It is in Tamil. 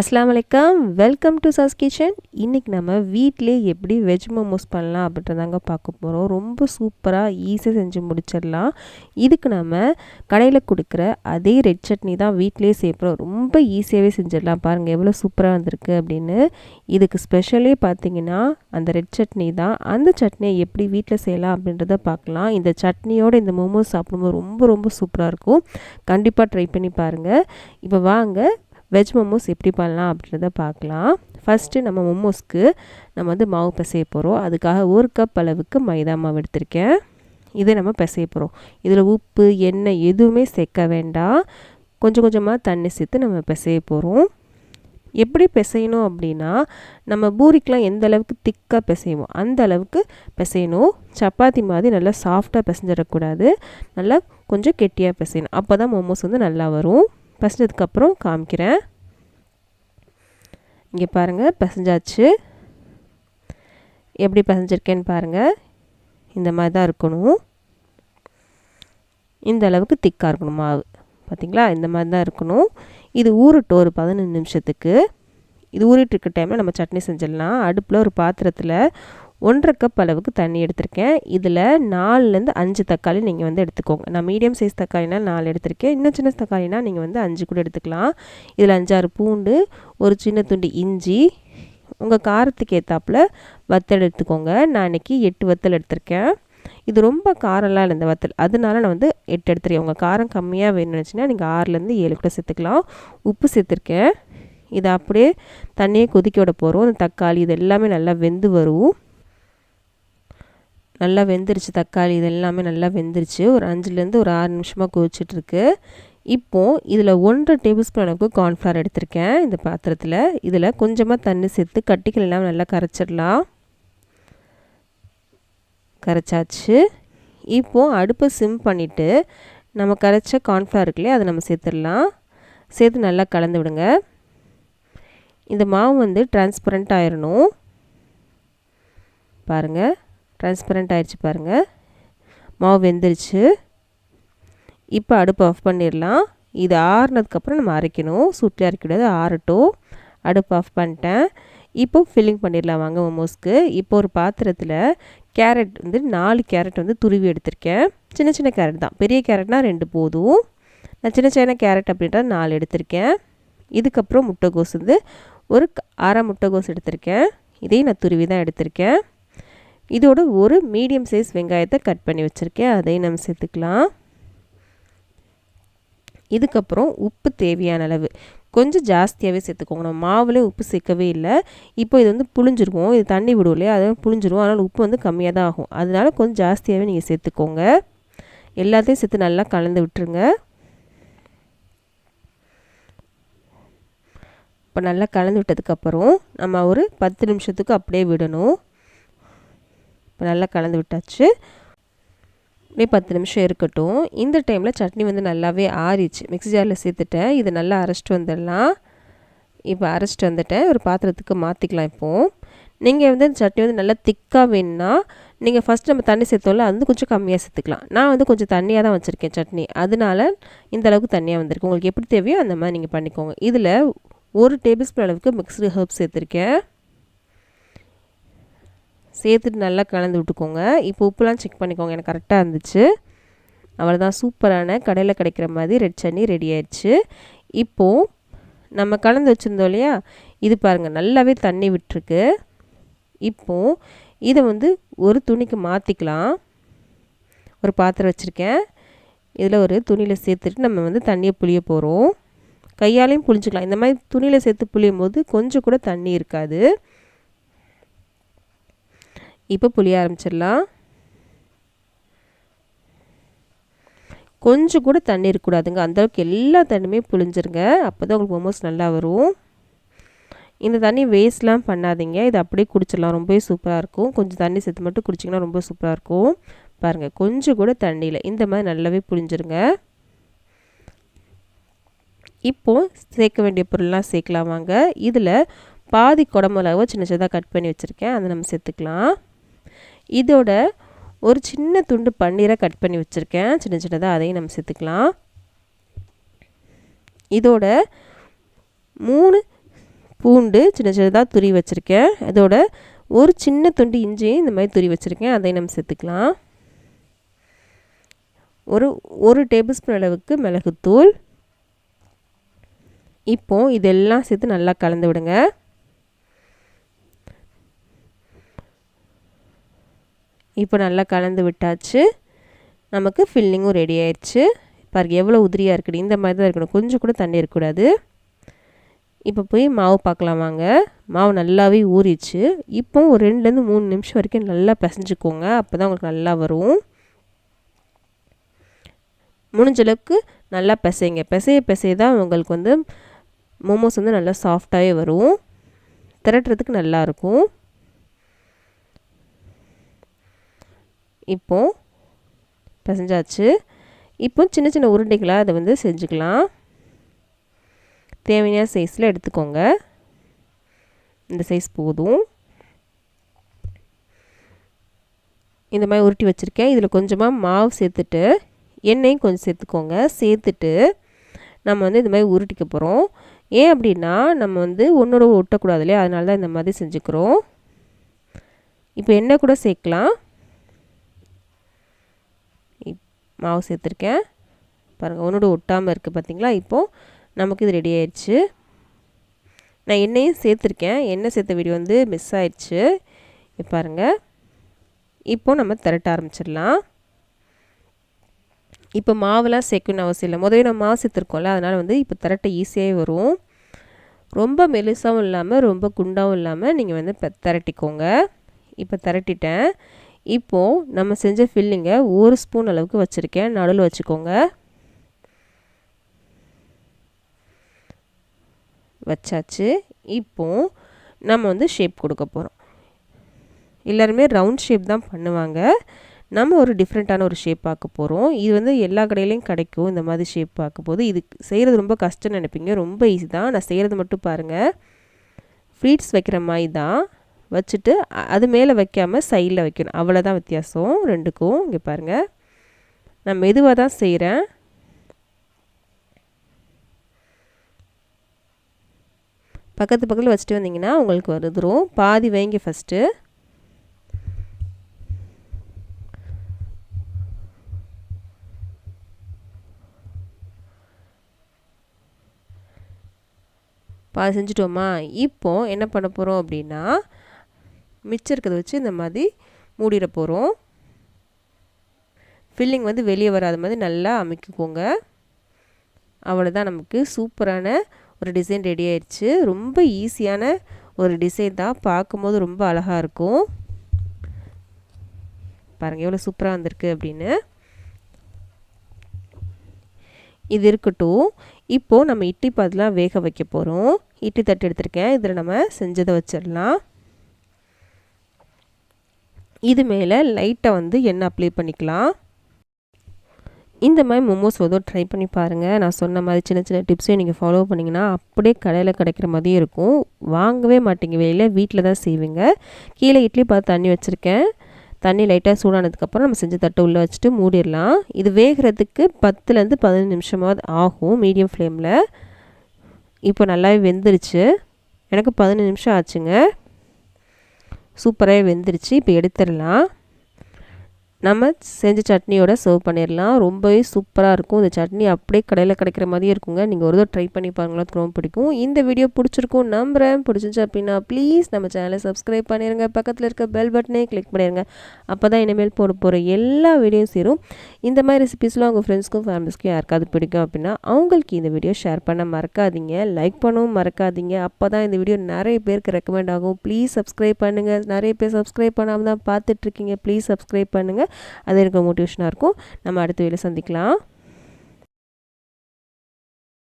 அஸ்லாம் வலைக்கம். வெல்கம் டு சாஸ் கிச்சன் இன்றைக்கி நம்ம வீட்டிலே எப்படி வெஜ் மோமோஸ் பண்ணலாம் அப்படின்றதாங்க பார்க்க போகிறோம் ரொம்ப சூப்பராக ஈஸியாக செஞ்சு முடிச்சிடலாம். இதுக்கு நம்ம கடையில் கொடுக்குற அதே ரெட் சட்னி தான் வீட்டிலே சேர்ப்போம் ரொம்ப ஈஸியாகவே செஞ்சிடலாம். பாருங்கள் எவ்வளோ சூப்பராக வந்திருக்கு அப்படின்னு. இதுக்கு ஸ்பெஷலே பார்த்தீங்கன்னா அந்த ரெட் சட்னி தான். அந்த சட்னியை எப்படி வீட்டில் செய்யலாம் அப்படின்றத பார்க்கலாம். இந்த சட்னியோடு இந்த மோமோஸ் சாப்பிடும்போது ரொம்ப ரொம்ப சூப்பராக இருக்கும். கண்டிப்பாக ட்ரை பண்ணி பாருங்கள் இப்போ வாங்க வெஜ் மோமோஸ் எப்படி பண்ணலாம் அப்படின்றத பார்க்கலாம். ஃபஸ்ட்டு நம்ம மோமோஸ்க்கு நம்ம வந்து மாவு பிசைய போகிறோம் அதுக்காக ஒரு கப் அளவுக்கு மைதா மாவு எடுத்திருக்கேன். இதை நம்ம பிசைய போகிறோம் இதில் உப்பு எண்ணெய் எதுவுமே சேர்க்க வேண்டாம். கொஞ்சம் கொஞ்சமாக தண்ணி சேர்த்து நம்ம பிசைய போகிறோம் எப்படி பிசையணும் அப்படின்னா நம்ம பூரிக்கெலாம் எந்த அளவுக்கு திக்காக பிசைவோம் அந்த அளவுக்கு பிசையணும். சப்பாத்தி மாதிரி நல்லா சாஃப்டாக பிசைஞ்சிடக்கூடாது. நல்லா கொஞ்சம் கெட்டியாக பிசையணும். அப்போ தான் மோமோஸ் வந்து நல்லா வரும். பசிஞ்சதுக்கப்புறம் காமிக்கிறேன். இங்கே பாருங்கள் பசஞ்சாச்சு. எப்படி பசஞ்சிருக்கேன்னு பாருங்கள் இந்த மாதிரி தான் இருக்கணும். இந்த அளவுக்கு திக்காக இருக்கணும் மாவு. பார்த்திங்களா இந்த மாதிரி தான் இருக்கணும். இது ஊறட்டும் ஒரு பதினஞ்சு நிமிஷத்துக்கு. இது ஊறிட்டுருக்க டைமில் நம்ம சட்னி செஞ்சிடலாம். அடுப்பில் ஒரு பாத்திரத்தில் ஒன்றரை கப் அளவுக்கு தண்ணி எடுத்திருக்கேன். இதில் நாலுலேருந்து அஞ்சு தக்காளி நீங்கள் வந்து எடுத்துக்கோங்க. நான் மீடியம் சைஸ் தக்காளினா நாலு எடுத்திருக்கேன். இன்னும் சின்ன தக்காளினா நீங்கள் வந்து அஞ்சு கூட எடுத்துக்கலாம். இதில் அஞ்சாறு பூண்டு ஒரு சின்ன துண்டு இஞ்சி உங்கள் காரத்துக்கு ஏற்றாப்புல வத்தல் எடுத்துக்கோங்க. நான் இன்றைக்கி எட்டு வத்தல் எடுத்திருக்கேன். இது ரொம்ப காரம்லாம் இல்லை இந்த வத்தல். அதனால நான் வந்து எட்டு எடுத்துருக்கேன் உங்கள் காரம் கம்மியாக வேணும்னு வச்சுன்னா நீங்கள் ஆறுலேருந்து ஏழு கூட சேர்த்துக்கலாம். உப்பு சேர்த்துருக்கேன். இதை அப்படியே தண்ணியை கொதிக்க விட போகிறோம் அந்த தக்காளி இது எல்லாமே நல்லா வெந்து வரும். நல்லா வெந்துருச்சு தக்காளி இது எல்லாமே நல்லா வெந்துருச்சு. ஒரு அஞ்சுலேருந்து ஒரு ஆறு நிமிஷமாக கொதிச்சிட்ருக்கு. இப்போது இதில் ஒன்றரை டேபிள் ஸ்பூன் அளவுக்கு கார்ன்ஃப்ளவர் எடுத்திருக்கேன். இந்த பாத்திரத்தில் இதில் கொஞ்சமாக தண்ணி சேர்த்து கட்டிகள் எல்லாம் நல்லா கரைச்சிடலாம். கரைச்சாச்சு. இப்போது அடுப்பை சிம் பண்ணிவிட்டு நம்ம கரைச்ச கார்ன்ஃப்ளவர் இருக்குல்லையே அதை நம்ம சேர்த்துடலாம். சேர்த்து நல்லா கலந்து விடுங்க. இந்த மாவு வந்து டிரான்ஸ்பரண்ட் ஆயிடணும் பாருங்கள் ட்ரான்ஸ்பரண்ட் ஆயிடுச்சு பாருங்கள் மாவு வெந்துருச்சு. இப்போ அடுப்பு ஆஃப் பண்ணிடலாம். இது ஆறுனதுக்கப்புறம் நம்ம அரைக்கணும். சூட்டில் அரைக்கூடாது ஆறட்டும். அடுப்பு ஆஃப் பண்ணிட்டேன். இப்போ ஃபில்லிங் பண்ணிடலாம் வாங்க மோமோஸ்க்கு இப்போ ஒரு பாத்திரத்தில் கேரட் வந்து நாலு கேரட் வந்து துருவி எடுத்திருக்கேன். சின்ன சின்ன கேரட் தான். பெரிய கேரட்னால் ரெண்டு போதும். நான் சின்ன சின்ன கேரட் அப்படின்ற நாலு எடுத்திருக்கேன். இதுக்கப்புறம் முட்டைகோஸ் வந்து ஒரு அரை முட்டைகோஸ் எடுத்திருக்கேன். இதையும் நான் துருவி தான் எடுத்திருக்கேன். இதோட ஒரு மீடியம் சைஸ் வெங்காயத்தை கட் பண்ணி வச்சுருக்கேன். அதையும் நம்ம சேர்த்துக்கலாம். இதுக்கப்புறம் உப்பு தேவையான அளவு. கொஞ்சம் ஜாஸ்தியாகவே சேர்த்துக்கோங்க. நம்ம மாவுலேயே உப்பு சேர்க்கவே இல்லை. இப்போ இது வந்து புளிஞ்சிருக்கும் இது தண்ணி விடும் இல்லையா? அதை புளிஞ்சிரும் அதனால் உப்பு வந்து கம்மியாக தான் ஆகும். அதனால் கொஞ்சம் ஜாஸ்தியாகவே நீங்கள் சேர்த்துக்கோங்க. எல்லாத்தையும் சேர்த்து நல்லா கலந்து விட்டுருங்க. இப்போ நல்லா கலந்து விட்டதுக்கப்புறம் நம்ம ஒரு பத்து நிமிஷத்துக்கு அப்படியே விடணும். இப்போ நல்லா கலந்து விட்டாச்சு. அப்படியே பத்து நிமிஷம் இருக்கட்டும். இந்த டைமில் சட்னி வந்து நல்லாவே ஆறிச்சு. மிக்ஸி ஜாரில் சேர்த்துட்டேன். இதை நல்லா அரைச்சிட்டு வந்துடலாம். இப்போ அரைச்சிட்டு வந்துட்டேன். ஒரு பாத்திரத்துக்கு மாற்றிக்கலாம் இப்போது நீங்கள் வந்து இந்த சட்னி வந்து நல்லா திக்காக வேணும்னா நீங்கள் ஃபஸ்ட் நம்ம தண்ணி சேர்த்தோம்ல அது வந்து கொஞ்சம் கம்மியாக சேர்த்துக்கலாம். நான் வந்து கொஞ்சம் தண்ணியாக தான் வச்சுருக்கேன் சட்னி. அதனால இந்த அளவுக்கு தண்ணியாக வந்திருக்கு. உங்களுக்கு எப்படி தேவையோ அந்த மாதிரி நீங்கள் பண்ணிக்கோங்க. இதில் ஒரு டேபிள் ஸ்பூன் அளவுக்கு மிக்ஸ்டு ஹர்ப் சேர்த்துருக்கேன். சேர்த்துட்டு நல்லா கலந்து விட்டுக்கோங்க. இப்போ உப்புலாம் செக் பண்ணிக்கோங்க. எனக்கு கரெக்டாக இருந்துச்சு. அவ்வளோதான் சூப்பரான கடையில் கிடைக்கிற மாதிரி ரெட் சட்னி ரெடி ஆயிடுச்சு. இப்போது நம்ம கலந்து வச்சுருந்தோம் இல்லையா? இது பாருங்கள் நல்லாவே தண்ணி விட்டுருக்கு. இப்போது இதை வந்து ஒரு துணிக்கு மாற்றிக்கலாம் ஒரு பாத்திரம் வச்சுருக்கேன். இதில் ஒரு துணியில் சேர்த்துட்டு நம்ம வந்து தண்ணியை புளிய போகிறோம் கையாலையும் புளிஞ்சிக்கலாம். இந்த மாதிரி துணியில் சேர்த்து புளியும் போது கொஞ்சம் கூட தண்ணி இருக்காது. இப்போ புளிய ஆரம்பிச்சிடலாம். கொஞ்சம் கூட தண்ணி இருக்கக்கூடாதுங்க அந்தளவுக்கு எல்லா தண்ணியுமே புளிஞ்சிருங்க அப்போ தான் உங்களுக்கு மோமோஸ் நல்லா வரும். இந்த தண்ணி வேஸ்ட்லாம் பண்ணாதீங்க. இது அப்படியே குடிச்சிடலாம். ரொம்பவே சூப்பராக இருக்கும். கொஞ்சம் தண்ணி சேர்த்து மட்டும் குடிச்சிங்கன்னா ரொம்ப சூப்பராக இருக்கும். பாருங்கள் கொஞ்சம் கூட தண்ணியில். இந்த மாதிரி நல்லாவே புளிஞ்சிருங்க இப்போது சேர்க்க வேண்டிய பொருள்லாம் சேர்க்கலாம் வாங்க. இதில் பாதி குடமிளவை சின்ன சின்னதாக கட் பண்ணி வச்சுருக்கேன். அதை நம்ம சேர்த்துக்கலாம். இதோட ஒரு சின்ன துண்டு பன்னீரை கட் பண்ணி வச்சுருக்கேன். சின்ன சின்னதாக அதையும் நம்ம சேர்த்துக்கலாம். இதோட மூணு பூண்டு சின்ன சின்னதாக துரி வச்சுருக்கேன். அதோட ஒரு சின்ன துண்டு இஞ்சியும் இந்த மாதிரி துரி வச்சுருக்கேன். அதையும் நம்ம சேர்த்துக்கலாம். ஒரு ஒரு டேபிள் ஸ்பூன் அளவுக்கு மிளகுத்தூள். இப்போது இதெல்லாம் சேர்த்து நல்லா கலந்து விடுங்க. இப்போ நல்லா கலந்து விட்டாச்சு. நமக்கு ஃபில்லிங்கும் ரெடி ஆயிடுச்சு பாருங்க எவ்வளோ உதிரியாக இருக்குது இந்த மாதிரி தான் இருக்கணும். கொஞ்சம் கூட தண்ணி இருக்கக்கூடாது இப்போ போய் மாவு பார்க்கலாம் வாங்க. மாவு நல்லாவே ஊறிச்சு இப்போ ஒரு ரெண்டுலேருந்து மூணு நிமிஷம் வரைக்கும் நல்லா பிசைஞ்சுக்கோங்க. அப்போ தான் உங்களுக்கு நல்லா வரும். முடிஞ்சளவுக்கு நல்லா பிசைங்க. பிசைய பிசைய தான் உங்களுக்கு வந்து மோமோஸ் வந்து நல்லா சாஃப்டாகவே வரும். திரட்டுறதுக்கு நல்லாயிருக்கும் இப்போ பிசைஞ்சாச்சு. இப்போ சின்ன சின்ன உருண்டைகளாக அதை வந்து செஞ்சுக்கலாம். தேவையான சைஸில் எடுத்துக்கோங்க. இந்த சைஸ் போதும். இந்த மாதிரி உருட்டி வச்சுருக்கேன். இதில் கொஞ்சமாக மாவு சேர்த்துட்டு எண்ணெயும் கொஞ்சம் சேர்த்துக்கோங்க. சேர்த்துட்டு நம்ம வந்து இந்த மாதிரி உருட்டிக்க போகிறோம் ஏன் அப்படின்னா நம்ம வந்து ஒன்றோட ஒட்டக்கூடாது இல்லையா? அதனால தான் இந்த மாதிரி செஞ்சுக்கிறோம். இப்போ எண்ணெய் கூட சேர்க்கலாம். மாவு சேர்த்துருக்கேன். பாருங்கள் ஒன்றோட ஒட்டாமல் இருக்குது பார்த்தீங்களா இப்போது நமக்கு இது ரெடி ஆயிடுச்சு. நான் எண்ணெயும் சேர்த்துருக்கேன். எண்ணெய் சேர்த்த வீடியோ வந்து மிஸ் ஆயிடுச்சு. பாருங்கள் இப்போது நம்ம திரட்ட ஆரம்பிச்சிடலாம். இப்போ மாவுலாம் சேர்க்கணும்னு அவசியம் இல்லை. முதவே நம்ம மாவு சேர்த்துருக்கோம்ல அதனால் வந்து இப்போ திரட்ட ஈஸியாகவே வரும். ரொம்ப மெலிசாகவும் இல்லாமல் ரொம்ப குண்டாகவும் இல்லாமல் நீங்கள் வந்து இப்போ திரட்டிக்கோங்க. இப்போ திரட்டிட்டேன். இப்போது நம்ம செஞ்ச ஃபில்லிங்கை ஒரு ஸ்பூன் அளவுக்கு வச்சுருக்கேன். நடுவில் வச்சுக்கோங்க. வச்சாச்சு. இப்போது நம்ம வந்து ஷேப் கொடுக்க போகிறோம் எல்லாருமே ரவுண்ட் ஷேப் தான் பண்ணுவாங்க. நம்ம ஒரு டிஃப்ரெண்ட்டான ஒரு ஷேப் பார்க்க போகிறோம் இது வந்து எல்லா கடையிலையும் கிடைக்கும். இந்த மாதிரி ஷேப் பார்க்க போது இது செய்கிறது ரொம்ப கஷ்டம்னு நினைப்பீங்க. ரொம்ப ஈஸி தான். நான் செய்கிறது மட்டும் பாருங்கள் ஃப்ரீட்ஸ் வைக்கிற மாதிரி தான். வச்சுட்டு அது மேலே வைக்காமல் சைடில் வைக்கணும். அவ்வளோதான் வித்தியாசம். ரெண்டுக்கும் இங்கே பாருங்கள் நான் மெதுவாக தான் செய்கிறேன் பக்கத்து பக்கத்தில் வச்சுட்டு வந்தீங்கன்னா உங்களுக்கு வருதுரும் பாதி வைங்க ஃபஸ்ட்டு பாதி செஞ்சுட்டோமா? இப்போது என்ன பண்ண போகிறோம் அப்படின்னா மிச்சம் இருக்கிறத வச்சு இந்த மாதிரி மூடிட போகிறோம் ஃபில்லிங் வந்து வெளியே வராத மாதிரி நல்லா அமைக்கிக்கோங்க. அவ்வளோதான் நமக்கு சூப்பரான ஒரு டிசைன் ரெடி ஆயிடுச்சு ரொம்ப ஈஸியான ஒரு டிசைன் தான். பார்க்கும்போது ரொம்ப அழகாக இருக்கும். பாருங்கள் எவ்வளோ சூப்பராக வந்திருக்கு அப்படின்னு. இது இருக்கட்டும். இப்போது நம்ம இட்லி பாதெலாம் வேக வைக்க போகிறோம் இட்லி தட்டு எடுத்திருக்கேன். இதில் நம்ம செஞ்சதை வச்சிடலாம். இது மேலே லைட்டாக வந்து எண்ணெய் அப்ளை பண்ணிக்கலாம்? இந்த மாதிரி மோமோஸ் ஏதோ ட்ரை பண்ணி பாருங்கள் நான் சொன்ன மாதிரி சின்ன சின்ன டிப்ஸையும் நீங்கள் ஃபாலோ பண்ணிங்கன்னா அப்படியே கடையில் கிடைக்கிற மாதிரியும் இருக்கும். வாங்கவே மாட்டீங்க. வெளியில் வீட்டில் தான் செய்வீங்க. கீழே இட்லி பார்த்து தண்ணி வச்சுருக்கேன். தண்ணி லைட்டாக சூடானதுக்கப்புறம் நம்ம செஞ்சு தட்டை உள்ளே வச்சுட்டு மூடிடலாம். இது வேகிறதுக்கு பத்துலேருந்து பதினஞ்சு நிமிஷமாவது ஆகும் மீடியம் ஃப்ளேமில் இப்போ நல்லாவே வெந்துருச்சு. எனக்கு பதினஞ்சு நிமிஷம் ஆச்சுங்க. சூப்பராகவே வெந்துருச்சு இப்போ எடுத்துடலாம். நம்ம செஞ்ச சட்னியோட சர்வ் பண்ணிடலாம். ரொம்பவே சூப்பராக இருக்கும். இந்த சட்னி அப்படியே கடையில் கிடைக்கிற மாதிரியே இருக்குங்க. நீங்கள் ஒரு தடவை ட்ரை பண்ணி பாருங்களா ரொம்ப பிடிக்கும். இந்த வீடியோ பிடிச்சிருக்கும் நம்புகிறேன் பிடிச்சிச்சு அப்படின்னா ப்ளீஸ் நம்ம சேனலை சப்ஸ்கிரைப் பண்ணிடுங்க பக்கத்தில் இருக்க பெல் பட்டனே கிளிக் பண்ணிடுங்க அப்போ தான் இனிமேல் போட போகிற எல்லா வீடியோஸ் சேரும். இந்த மாதிரி ரெசிபீஸ்லாம் உங்கள் ஃப்ரெண்ட்ஸ்க்கும் ஃபேமிலிஸ்க்கும் யாருக்காவது பிடிக்கும் அப்படின்னா அவங்களுக்கு இந்த வீடியோ ஷேர் பண்ண மறக்காதீங்க. லைக் பண்ணவும் மறக்காதீங்க. அப்போ தான் இந்த வீடியோ நிறைய பேருக்கு ரெக்கமெண்ட் ஆகும். ப்ளீஸ் சப்ஸ்கிரைப் பண்ணுங்கள் நிறைய பேர் சப்ஸ்கிரைப் பண்ணாமல் தான் பார்த்துட்ருக்கீங்க ப்ளீஸ் சப்ஸ்கிரைப் பண்ணுங்கள் அது எனக்கு மோட்டிவேஷனாக இருக்கும். நம்ம அடுத்த வேலை சந்திக்கலாம்.